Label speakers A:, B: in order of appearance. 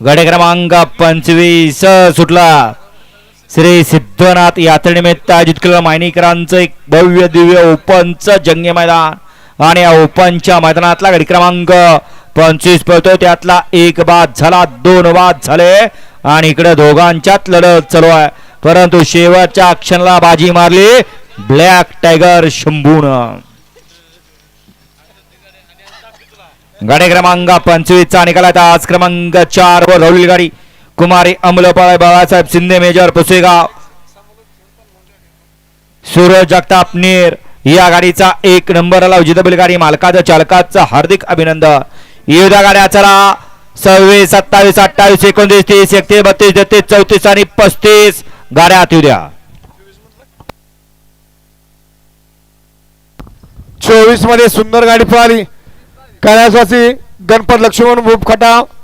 A: गडे क्रमांक पंचवीस सुटला. श्री सिद्धनाथ यात्रेनिमित्त आयोजित केलेलं मायनीकरांचं एक भव्य दिव्य ओपनचं जंगे मैदान आणि या ओपनच्या मैदानातला गडी क्रमांक पंचवीस पळतो त्यातला एक बाद झाला दोन बाद झाले आणि इकडे दोघांच्यात लढत चालू आहे. परंतु शेवटच्या क्षणाला बाजी मारली ब्लॅक टायगर शंभून. गाडी क्रमांक पंचवीसचा निकाल आता आज क्रमांक चार वर रवली गाडी. कुमारी अमलपाळे बाळासाहेब शिंदे मेजर पुसेगाव. सूरज जगताप नेर या गाडीचा एक नंबरला उजितबील गाडी मालकाचं चालकाचं हार्दिक अभिनंदन. येऊद्या गाड्या चला. सव्वीस सत्तावीस अठ्ठावीस एकोणतीस तीस एकतीस बत्तीस तेहतीस चौतीस आणि पस्तीस गाड्या आत येऊ द्या.
B: चोवीसमध्ये सुंदर गाडी पळाली. कैलासवासी गणपत लक्ष्मण भूपखटा